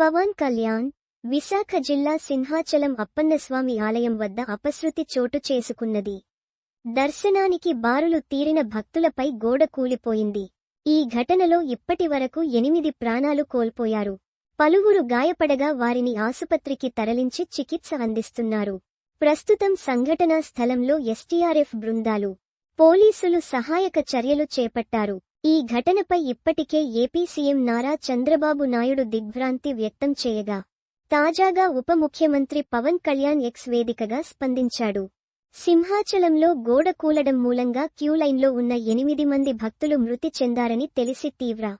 పవన్ కళ్యాణ్ విశాఖ జిల్లా సింహాచలం అప్పన్నస్వామి ఆలయం వద్ద అపశృతి చోటు చేసుకున్నది. దర్శనానికి బారులు తీరిన భక్తులపై గోడ కూలిపోయింది. ఈ ఘటనలో ఇప్పటివరకు ఎనిమిది ప్రాణాలు కోల్పోయారు. పలువురు గాయపడగా వారిని ఆసుపత్రికి తరలించి చికిత్స అందిస్తున్నారు. ప్రస్తుతం సంఘటనా స్థలంలో ఎస్టీఆర్ఎఫ్ బృందాలు. పోలీసులు సహాయక చర్యలు చేపట్టారు. ఈ ఘటనపై ఇప్పటికే ఏపీ సీఎం నారా చంద్రబాబు నాయుడు దిగ్భ్రాంతి వ్యక్తం చేయగా తాజాగా ఉప ముఖ్యమంత్రి పవన్ కళ్యాణ్ ఎక్స్ వేదికగా స్పందించాడు. సింహాచలంలో గోడ కూలడం మూలంగా క్యూలైన్లో ఉన్న ఎనిమిది మంది భక్తులు మృతి చెందారని తెలిసి తీవ్ర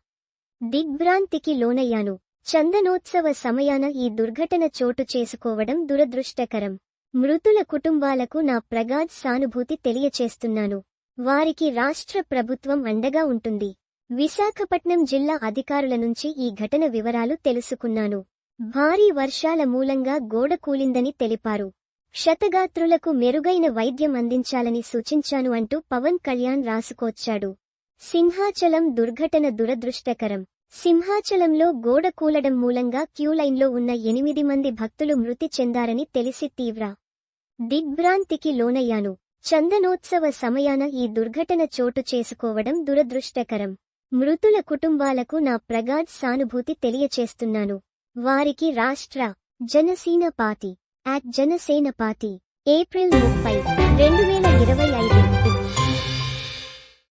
దిగ్భ్రాంతికి లోనయ్యాను. చందనోత్సవ సమయాన ఈ దుర్ఘటన చోటు చేసుకోవడం దురదృష్టకరం. మృతుల కుటుంబాలకు నా ప్రగాఢ్ సానుభూతి తెలియచేస్తున్నాను. వారికి రాష్ట్ర ప్రభుత్వం అండగా ఉంటుంది. విశాఖపట్నం జిల్లా అధికారుల నుంచి ఈ ఘటన వివరాలు తెలుసుకున్నాను. భారీ వర్షాల మూలంగా గోడ కూలిందని తెలిపారు. క్షతగాత్రులకు మెరుగైన వైద్యం అందించాలని సూచించాను అంటూ పవన్ కళ్యాణ్ రాసుకొచ్చాడు. సింహాచలం దుర్ఘటన దురదృష్టకరం. సింహాచలంలో గోడ కూలడం మూలంగా క్యూలైన్లో ఉన్న ఎనిమిది మంది భక్తులు మృతి చెందారని తెలిసి తీవ్ర దిగ్భ్రాంతికి లోనయ్యాను. చందనోత్సవ సమయాన ఈ దుర్ఘటన చోటు చేసుకోవడం దురదృష్టకరం. మృతుల కుటుంబాలకు నా ప్రగాఢ్ సానుభూతి తెలియచేస్తున్నాను. వారికి రాష్ట్ర Janasena party at Janasena party April ముప్పై రెండు